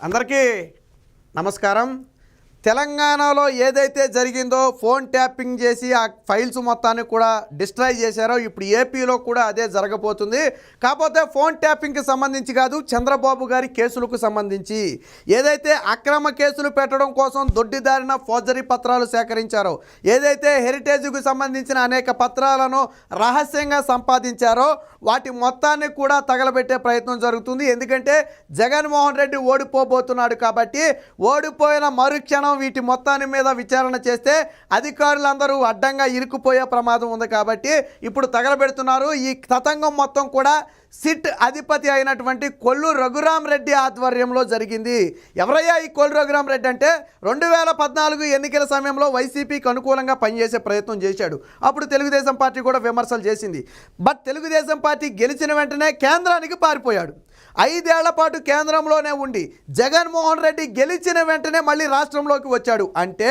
అందరికీ నమస్కారం. తెలంగాణలో ఏదైతే జరిగిందో ఫోన్ ట్యాపింగ్ చేసి ఆ ఫైల్స్ మొత్తాన్ని కూడా డిస్ట్రాయ్ చేశారో ఇప్పుడు ఏపీలో కూడా అదే జరగబోతుంది. కాకపోతే ఫోన్ ట్యాపింగ్కి సంబంధించి కాదు చంద్రబాబు గారి కేసులకు సంబంధించి ఏదైతే అక్రమ కేసులు పెట్టడం కోసం దొడ్డిదారిన ఫోర్జరీ పత్రాలు సేకరించారో ఏదైతే హెరిటేజ్కు సంబంధించిన అనేక పత్రాలను రహస్యంగా సంపాదించారో వాటి మొత్తాన్ని కూడా తగలబెట్టే ప్రయత్నం జరుగుతుంది. ఎందుకంటే జగన్మోహన్ రెడ్డి ఓడిపోబోతున్నాడు కాబట్టి ఓడిపోయిన మరుక్షణం వీటి మొత్తాన్ని మీద విచారణ చేస్తే అధికారులందరూ అడ్డంగా ఇరుక్కుపోయే ప్రమాదం ఉంది కాబట్టి ఇప్పుడు తగలబెడుతున్నారు. ఈ తతంగం మొత్తం కూడా సిట్ అధిపతి అయినటువంటి కొల్లు రఘురాం రెడ్డి ఆధ్వర్యంలో జరిగింది. ఎవరయ్యా ఈ కొల్లు రఘురాం రెడ్డి అంటే? రెండు వేల పద్నాలుగు ఎన్నికల సమయంలో వైసీపీకి అనుకూలంగా పనిచేసే ప్రయత్నం చేశాడు. అప్పుడు తెలుగుదేశం పార్టీ కూడా విమర్శలు చేసింది. బట్ తెలుగుదేశం పార్టీ గెలిచిన వెంటనే కేంద్రానికి పారిపోయాడు. ఐదేళ్ళ పాటు కేంద్రంలోనే ఉండి జగన్మోహన్ రెడ్డి గెలిచిన వెంటనే మళ్ళీ రాష్ట్రంలోకి వచ్చాడు. అంటే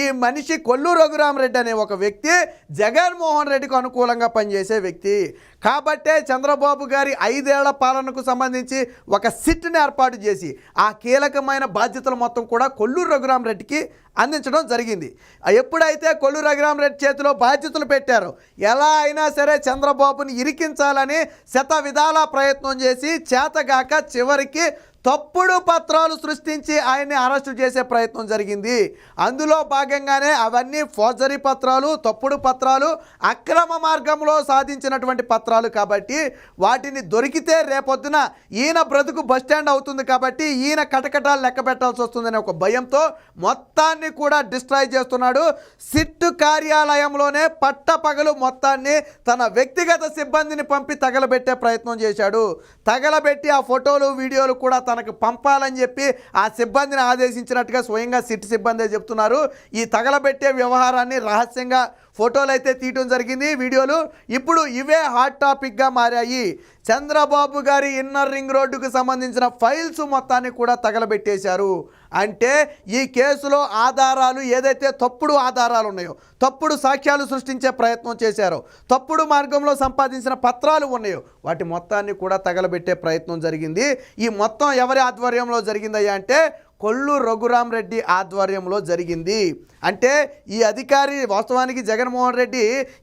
ఈ మనిషి కొల్లు రఘురామరెడ్డి అనే ఒక వ్యక్తి జగన్మోహన్ రెడ్డికి అనుకూలంగా పనిచేసే వ్యక్తి. కాబట్టే చంద్రబాబు గారి ఐదేళ్ళ పాలనకు సంబంధించి ఒక సిట్ని ఏర్పాటు చేసి ఆ కీలకమైన బాధ్యతలు మొత్తం కూడా కొల్లూరు రఘురామరెడ్డికి అందించడం జరిగింది. ఎప్పుడైతే కొల్లు రఘురామరెడ్డి చేతిలో బాధ్యతలు పెట్టారో ఎలా అయినా సరే చంద్రబాబుని ఇరికించాలని శత విధాల ప్రయత్నం చేసి చేతగాక చివరికి తప్పుడు పత్రాలు సృష్టించి ఆయన్ని అరెస్టు చేసే ప్రయత్నం జరిగింది. అందులో భాగంగానే అవన్నీ ఫోర్జరీ పత్రాలు తప్పుడు పత్రాలు అక్రమ మార్గంలో సాధించినటువంటి పత్రాలు కాబట్టి వాటిని దొరికితే రేపొద్దున ఈయన బ్రతుకు బస్టాండ్ అవుతుంది కాబట్టి ఈయన కటకటాలు లెక్క పెట్టాల్సి వస్తుందనే ఒక భయంతో మొత్తాన్ని కూడా డిస్ట్రాయ్ చేస్తున్నాడు. సిట్టు కార్యాలయంలోనే పట్టపగలు మొత్తాన్ని తన వ్యక్తిగత సిబ్బందిని పంపి తగలబెట్టే ప్రయత్నం చేశాడు. తగలబెట్టి ఆ ఫోటోలు వీడియోలు కూడా తన తనకు పంపాలని చెప్పి ఆ సిబ్బందిని ఆదేశించినట్టుగా స్వయంగా సిట్ సిబ్బంది చెప్తున్నారు. ఈ తగలబెట్టే వ్యవహారాన్ని రహస్యంగా ఫోటోలు అయితే తీయటం జరిగింది. వీడియోలు ఇప్పుడు ఇవే హాట్ టాపిక్గా మారాయి. చంద్రబాబు గారి ఇన్నర్ రింగ్ రోడ్డుకు సంబంధించిన ఫైల్స్ మొత్తాన్ని కూడా తగలబెట్టేశారు. అంటే ఈ కేసులో ఆధారాలు ఏదైతే తప్పుడు ఆధారాలు ఉన్నాయో తప్పుడు సాక్ష్యాలు సృష్టించే ప్రయత్నం చేశారో తప్పుడు మార్గంలో సంపాదించిన పత్రాలు ఉన్నాయో వాటి మొత్తాన్ని కూడా తగలబెట్టే ప్రయత్నం జరిగింది. ఈ మొత్తం ఎవరి ఆధ్వర్యంలో జరిగిందయ్యా అంటే కొల్లు రఘురాం రెడ్డి ఆధ్వర్యంలో జరిగింది. అంటే ఈ అధికారి వాస్తవానికి జగన్మోహన్ రెడ్డి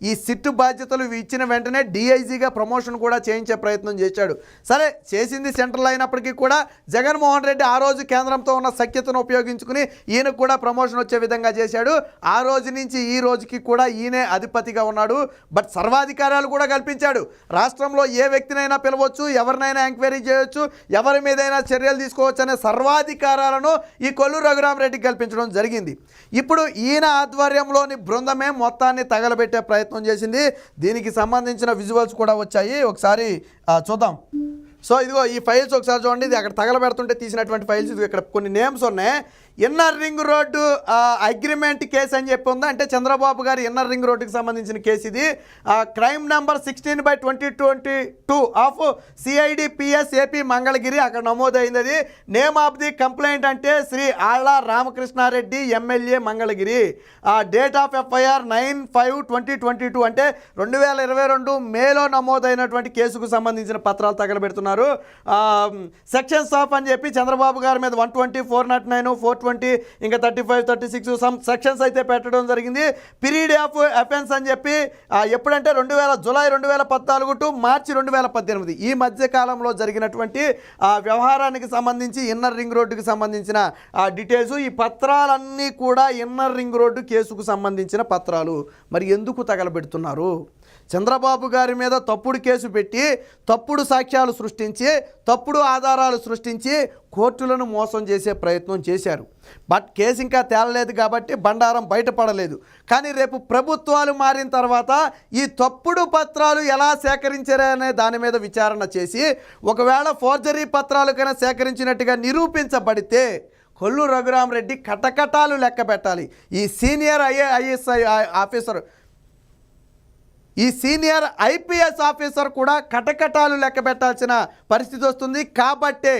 ఈ సిట్టు బాధ్యతలు ఇచ్చిన వెంటనే డిఐజీగా ప్రమోషన్ కూడా చేయించే ప్రయత్నం చేశాడు. సరే చేసింది సెంట్రల్ అయినప్పటికీ కూడా జగన్మోహన్ రెడ్డి ఆ రోజు కేంద్రంతో ఉన్న సఖ్యతను ఉపయోగించుకుని ఈయనకు కూడా ప్రమోషన్ వచ్చే విధంగా చేశాడు. ఆ రోజు నుంచి ఈ రోజుకి కూడా ఈయనే అధిపతిగా ఉన్నాడు. బట్ సర్వాధికారాలు కూడా కల్పించాడు. రాష్ట్రంలో ఏ వ్యక్తినైనా పిలవచ్చు ఎవరినైనా ఎంక్వైరీ చేయొచ్చు ఎవరి మీదైనా చర్యలు తీసుకోవచ్చు అనే సర్వాధికారాలను ఈ కొల్లు రఘురామరెడ్డికి కల్పించడం జరిగింది. ఇప్పుడు ఈయన ఆధ్వర్యంలోని బృందమే మొత్తాన్ని తగలబెట్టే ప్రయత్నం చేసింది. దీనికి సంబంధించిన విజువల్స్ కూడా వచ్చాయి. ఒకసారి చూద్దాం. సో ఇదిగో ఈ ఫైల్స్ ఒకసారి చూడండి. ఇది అక్కడ తగలబెడుతుంటే తీసినటువంటి ఫైల్స్ ఇది ఇక్కడ కొన్ని నేమ్స్ ఉన్నాయి. Inner ring road agreement case అని చెప్పి ఉందా. అంటే చంద్రబాబు గారి ఇన్నర్ రింగ్ రోడ్డుకి సంబంధించిన కేసు ఇది. Crime number sixteen by twenty twenty two of CID PS AP Mangalagiri అక్కడ నమోదైంది అది. నేమ్ ఆఫ్ ది కంప్లైంట్ అంటే Shri Alla Ramakrishna Reddy MLA Mangalagiri date of FIR nine five twenty twenty two అంటే రెండు వేల ఇరవై రెండు మేలో నమోదైనటువంటి కేసుకు సంబంధించిన పత్రాలు తగలబెడుతున్నారు. సెక్షన్స్ ఆఫ్ అని చెప్పి చంద్రబాబు గారి మీద one twenty four not nine four twenty ఇంకా thirty five thirty six some sections అయితే పెట్టడం జరిగింది. పీరియడ్ ఆఫ్ అఫెన్స్ అని చెప్పి ఎప్పుడంటే రెండు వేల జులై రెండు వేల పద్నాలుగు టు మార్చి రెండు వేల పద్దెనిమిది. ఈ మధ్య కాలంలో జరిగినటువంటి ఆ, వ్యవహారానికి సంబంధించి ఇన్నర్ రింగ్ రోడ్డుకి సంబంధించిన ఆ డీటెయిల్స్ ఈ పత్రాలన్నీ కూడా ఇన్నర్ రింగ్ రోడ్డు కేసుకు సంబంధించిన పత్రాలు. మరి ఎందుకు తగలబెడుతున్నారు? చంద్రబాబు గారి మీద తప్పుడు కేసు పెట్టి తప్పుడు సాక్ష్యాలు సృష్టించి తప్పుడు ఆధారాలు సృష్టించి కోర్టులను మోసం చేసే ప్రయత్నం చేశారు. బట్ కేసు ఇంకా తేలలేదు కాబట్టి బండారం బయటపడలేదు. కానీ రేపు ప్రభుత్వాలు మారిన తర్వాత ఈ తప్పుడు పత్రాలు ఎలా సేకరించారనే దాని మీద విచారణ చేసి ఒకవేళ ఫోర్జరీ పత్రాలు కన్నా సేకరించినట్టుగా నిరూపించబడితే కొల్లు రఘురామరెడ్డి కటకటాలు లెక్క పెట్టాలి. ఈ సీనియర్ ఐఏ ఐఎస్ఐ ఆఫీసర్ ఈ సీనియర్ ఐపీఎస్ ఆఫీసర్ కూడా కటకటాలు లెక్క పెట్టాల్సిన పరిస్థితి వస్తుంది. కాబట్టే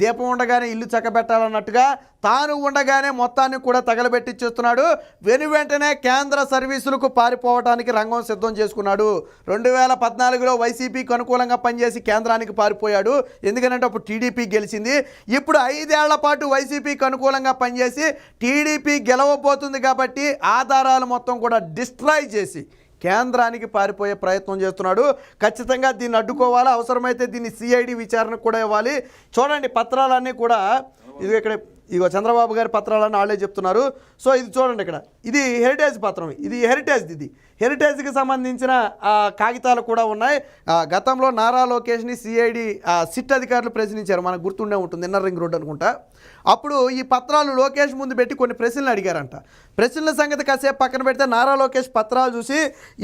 దీపం ఉండగానే ఇల్లు చక్కబెట్టాలన్నట్టుగా తాను ఉండగానే మొత్తాన్ని కూడా తగలబెట్టించేస్తున్నాడు. వెను వెంటనే కేంద్ర సర్వీసులకు పారిపోవడానికి రంగం సిద్ధం చేసుకున్నాడు. రెండు వేల పద్నాలుగులో వైసీపీకి అనుకూలంగా పనిచేసి కేంద్రానికి పారిపోయాడు. ఎందుకంటే అప్పుడు టీడీపీ గెలిచింది. ఇప్పుడు ఐదేళ్ళ పాటు వైసీపీకి అనుకూలంగా పనిచేసి టీడీపీ గెలవబోతుంది కాబట్టి ఆధారాలు మొత్తం కూడా డిస్ట్రాయ్ చేసి కేంద్రానికి పారిపోయే ప్రయత్నం చేస్తున్నాడు. ఖచ్చితంగా దీన్ని అడ్డుకోవాలి? అవసరమైతే దీన్ని సిఐడి విచారణ కూడా ఇవ్వాలి. చూడండి పత్రాలన్నీ కూడా. ఇది ఇక్కడ ఇదిగో చంద్రబాబు గారి పత్రాలని వాళ్ళే చెప్తున్నారు. సో ఇది చూడండి ఇక్కడ. ఇది హెరిటేజ్ పత్రం. ఇది హెరిటేజ్ ఇది. హెరిటేజ్కి సంబంధించిన కాగితాలు కూడా ఉన్నాయి. గతంలో నారా లోకేష్ని సిఐడి సిట్ అధికారులు ప్రశ్నించారు. మనకు గుర్తుండే ఉంటుంది ఇన్నర్ రింగ్ రోడ్ అనుకుంటా. అప్పుడు ఈ పత్రాలు లోకేష్ ముందు పెట్టి కొన్ని ప్రశ్నలు అడిగారంట. ప్రశ్నల సంగతి కాసేపు పక్కన పెడితే నారా లోకేష్ పత్రాలు చూసి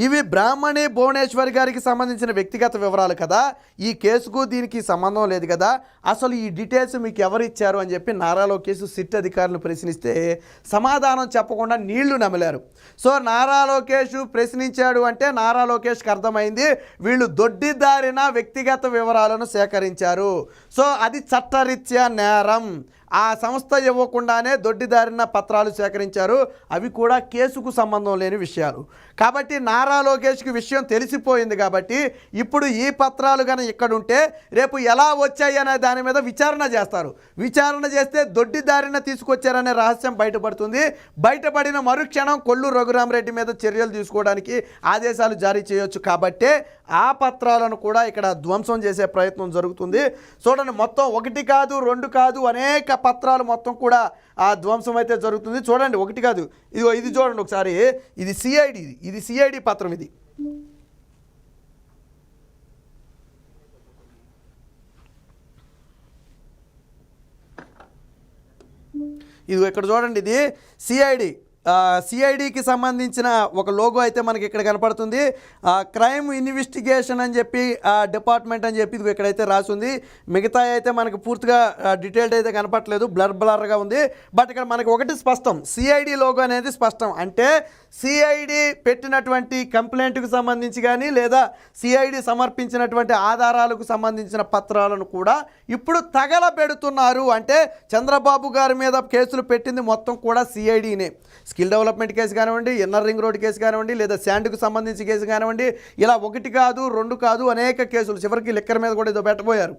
ఇవి బ్రాహ్మణి భువనేశ్వరి గారికి సంబంధించిన వ్యక్తిగత వివరాలు కదా. ఈ కేసుకు దీనికి సంబంధం లేదు కదా. అసలు ఈ డీటెయిల్స్ మీకు ఎవరు ఇచ్చారు? అని చెప్పి నారా లోకేష్ సిట్ అధికారులు ప్రశ్నిస్తే సమాధానం చెప్పకుండా నీళ్ళు నమిలారు. సో నారా లోకేష్ ప్రశ్నించాడు అంటే నారా లోకేష్కి అర్థమైంది. వీళ్ళు దొడ్డిదారిన వ్యక్తిగత వివరాలను సేకరించారు. సో అది చట్టరీత్యా నేరం. ఆ సంస్థ ఇవ్వకుండానే దొడ్డిదారిన పత్రాలు సేకరించారు. అవి కూడా కేసుకు సంబంధం లేని విషయాలు. కాబట్టి నారా లోకేష్కి విషయం తెలిసిపోయింది కాబట్టి ఇప్పుడు ఈ పత్రాలు కనుక ఇక్కడుంటే రేపు ఎలా వచ్చాయి అనే దాని మీద విచారణ చేస్తారు. విచారణ చేస్తే దొడ్డిదారిన తీసుకొచ్చారనే రహస్యం బయటపడుతుంది. బయటపడిన మరుక్షణం కొల్లు రఘురామరెడ్డి మీద చర్యలు తీసుకోవడానికి ఆదేశాలు జారీ చేయొచ్చు కాబట్టే ఆ పత్రాలను కూడా ఇక్కడ ధ్వంసం చేసే ప్రయత్నం జరుగుతుంది. చూడండి మొత్తం ఒకటి కాదు రెండు కాదు అనేక పత్రాలు మొత్తం కూడా ఆ ధ్వంసం అయితే జరుగుతుంది. చూడండి ఒకటి కాదు. ఇదిగో ఇది చూడండి ఒకసారి. ఇది సిఐడి ఇది. సిఐడి పత్రం ఇది. ఇది ఇక్కడ చూడండి ఇది. సిఐడి సిఐడికి సంబంధించిన ఒక లోగో అయితే మనకి ఇక్కడ కనపడుతుంది. క్రైమ్ ఇన్వెస్టిగేషన్ అని చెప్పి డిపార్ట్మెంట్ అని చెప్పి ఇది ఇక్కడైతే రాసి ఉంది మిగతా అయితే మనకు పూర్తిగా డీటెయిల్డ్ అయితే కనపట్లేదు బ్లర్ బ్లర్గా ఉంది. బట్ ఇక్కడ మనకి ఒకటి స్పష్టం. సిఐడి లోగో అనేది స్పష్టం. అంటే సిఐడి పెట్టినటువంటి కంప్లైంట్కి సంబంధించి కానీ లేదా సిఐడి సమర్పించినటువంటి ఆధారాలకు సంబంధించిన పత్రాలను కూడా ఇప్పుడు తగలబెడుతున్నారు. అంటే చంద్రబాబు గారి మీద కేసులు పెట్టింది మొత్తం కూడా సిఐడినే స్కిల్ డెవలప్మెంట్ కేసు కానివ్వండి ఇన్నర్ రింగ్ రోడ్ కేసు కానివ్వండి లేదా శాండ్కు సంబంధించి కేసు కానివ్వండి ఇలా ఒకటి కాదు రెండు కాదు అనేక కేసులు చివరికి లిక్కర్ మీద కూడా ఏదో పెట్టబోయారు.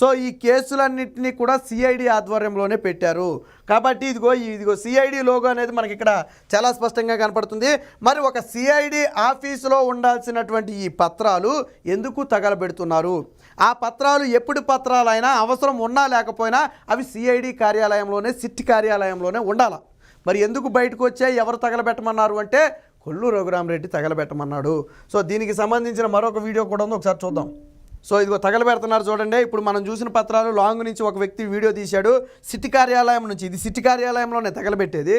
సో ఈ కేసులన్నింటినీ కూడా సిఐడి ఆధ్వర్యంలోనే పెట్టారు. కాబట్టి ఇదిగో ఇదిగో సిఐడి లోగో అనేది మనకి ఇక్కడ చాలా స్పష్టంగా కనపడుతుంది. మరి ఒక సిఐడి ఆఫీసులో ఉండాల్సినటువంటి ఈ పత్రాలు ఎందుకు తగలబెడుతున్నారు? ఆ పత్రాలు ఎప్పుడు పత్రాలైనా అవసరం ఉన్నా లేకపోయినా అవి సిఐడి కార్యాలయంలోనే సిట్ కార్యాలయంలోనే ఉండాలి? మరి ఎందుకు బయటకు వచ్చాయి? ఎవరు తగలబెట్టమన్నారు అంటే కొల్లు రఘురామరెడ్డి తగలబెట్టమన్నాడు. సో దీనికి సంబంధించిన మరొక వీడియో కూడా ఉంది ఒకసారి చూద్దాం. సో ఇదిగో తగలబెడుతున్నారు చూడండి. ఇప్పుడు మనం చూసిన పత్రాలు లాంగ్ నుంచి ఒక వ్యక్తి వీడియో తీశాడు. సిటీ కార్యాలయం నుంచి ఇది సిటీ కార్యాలయంలోనే తగలబెట్టేది.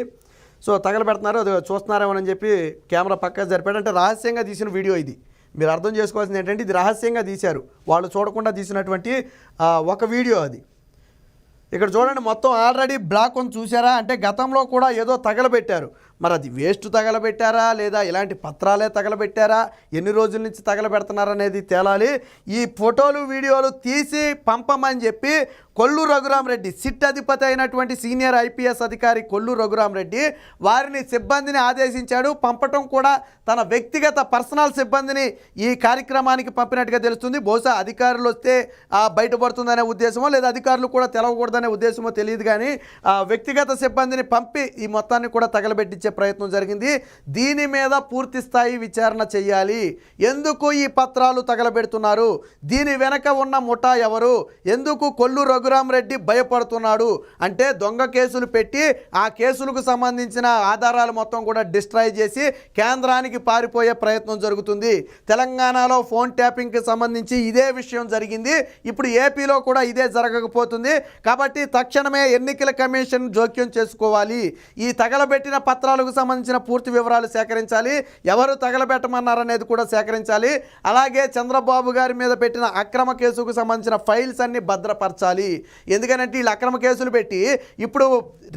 సో తగలబెడుతున్నారు అది చూస్తున్నారేమోనని చెప్పి కెమెరా పక్క జరిపాడు. అంటే రహస్యంగా తీసిన వీడియో ఇది. మీరు అర్థం చేసుకోవాల్సింది ఏంటంటే ఇది రహస్యంగా తీశారు. వాళ్ళు చూడకుండా తీసినటువంటి ఒక వీడియో అది. ఇక్కడ చూడండి మొత్తం ఆల్రెడీ బ్లాక్ ఉంది చూసారా అంటే గతంలో కూడా ఏదో తగలబెట్టారు. మరి అది వేస్ట్ తగలబెట్టారా? లేదా ఇలాంటి పత్రాలే తగలబెట్టారా? ఎన్ని రోజుల నుంచి తగలబెడుతున్నారా అనేది తేలాలి. ఈ ఫోటోలు వీడియోలు తీసి పంపమని చెప్పి కొల్లు రఘురామరెడ్డి సిట్ అధిపతి అయినటువంటి సీనియర్ ఐపీఎస్ అధికారి కొల్లు రఘురామరెడ్డి వారిని సిబ్బందిని ఆదేశించాడు. పంపటం కూడా తన వ్యక్తిగత పర్సనల్ సిబ్బందిని ఈ కార్యక్రమానికి పంపినట్టుగా తెలుస్తుంది. బహుశా అధికారులు వస్తే బయటపడుతుందనే ఉద్దేశమో లేదా అధికారులు కూడా తెలవకూడదనే ఉద్దేశమో తెలియదు కానీ ఆ, వ్యక్తిగత సిబ్బందిని పంపి ఈ మొత్తాన్ని కూడా తగలబెట్టించే ప్రయత్నం జరిగింది. దీని మీద పూర్తి స్థాయి విచారణ చేయాలి. ఎందుకు ఈ పత్రాలు తగలబెడుతున్నారు? దీని వెనక ఉన్న ముఠా ఎవరు? ఎందుకు కొల్లు రఘురామరెడ్డి భయపడుతున్నాడు? అంటే దొంగ కేసులు పెట్టి ఆ కేసులకు సంబంధించిన ఆధారాలు మొత్తం కూడా డిస్ట్రాయ్ చేసి కేంద్రానికి పారిపోయే ప్రయత్నం జరుగుతుంది. తెలంగాణలో ఫోన్ ట్యాపింగ్కి సంబంధించి ఇదే విషయం జరిగింది. ఇప్పుడు ఏపీలో కూడా ఇదే జరగకపోతుంది. కాబట్టి తక్షణమే ఎన్నికల కమిషన్ జోక్యం చేసుకోవాలి. ఈ తగలబెట్టిన పత్రాలు ఆధారాలకు సంబంధించిన పూర్తి వివరాలు సేకరించాలి. ఎవరు తగలబెట్టమన్నారనేది కూడా సేకరించాలి. అలాగే చంద్రబాబు గారి మీద పెట్టిన అక్రమ కేసుకు సంబంధించిన ఫైల్స్ అన్ని భద్రపరచాలి. ఎందుకనంటే వీళ్ళు అక్రమ కేసులు పెట్టి ఇప్పుడు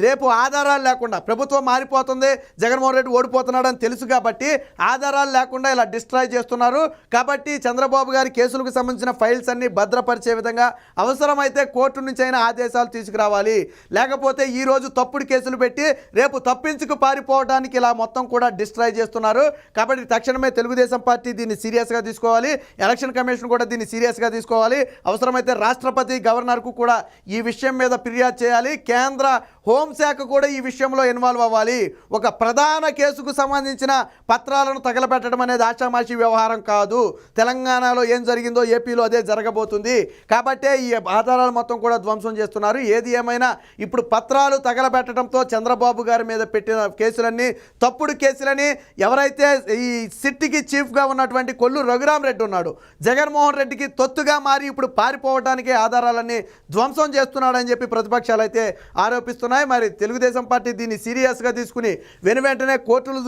రేపు ఆధారాలు లేకుండా ప్రభుత్వం మారిపోతుంది జగన్మోహన్ రెడ్డి ఓడిపోతున్నాడని తెలుసు కాబట్టి ఆధారాలు లేకుండా ఇలా డిస్ట్రాయ్ చేస్తున్నారు. కాబట్టి చంద్రబాబు గారి కేసులకు సంబంధించిన ఫైల్స్ అన్ని భద్రపరిచే విధంగా అవసరమైతే కోర్టు నుంచి అయినా ఆదేశాలు తీసుకురావాలి. లేకపోతే ఈ రోజు తప్పుడు కేసులు పెట్టి రేపు తప్పించుకు పారిపోవడానికి ఇలా మొత్తం కూడా డిస్ట్రాయ్ చేస్తున్నారు. కాబట్టి తక్షణమే తెలుగుదేశం పార్టీ దీన్ని సీరియస్గా తీసుకోవాలి. ఎలక్షన్ కమిషన్ కూడా దీన్ని సీరియస్గా తీసుకోవాలి. అవసరమైతే రాష్ట్రపతి గవర్నర్కు కూడా ఈ విషయం మీద ఫిర్యాదు చేయాలి. కేంద్ర హోంశాఖ కూడా ఈ విషయంలో ఇన్వాల్వ్ అవ్వాలి. ఒక ప్రధాన కేసుకు సంబంధించిన పత్రాలను తగలబెట్టడం అనేది ఆషామాషి వ్యవహారం కాదు. తెలంగాణలో ఏం జరిగిందో ఏపీలో అదే జరగబోతుంది. కాబట్టే ఈ ఆధారాలు మొత్తం కూడా ధ్వంసం చేస్తున్నారు. ఏది ఏమైనా ఇప్పుడు పత్రాలు తగలబెట్టడంతో చంద్రబాబు గారి మీద పెట్టిన కేసులన్నీ తప్పుడు కేసులని ఎవరైతే ఈ సిట్టికి చీఫ్గా ఉన్నటువంటి కొల్లు రఘురామ్ రెడ్డి ఉన్నాడు జగన్మోహన్ రెడ్డికి తొత్తుగా మారి ఇప్పుడు పారిపోవడానికి ఆధారాలన్నీ ధ్వంసం చేస్తున్నాడని చెప్పి ప్రతిపక్షాలు అయితే ఆరోపిస్తున్నాయి మరి తెలుగుదేశం పార్టీ దీన్ని సీరియస్గా తీసుకుని వెను వెంటనే కోర్టులు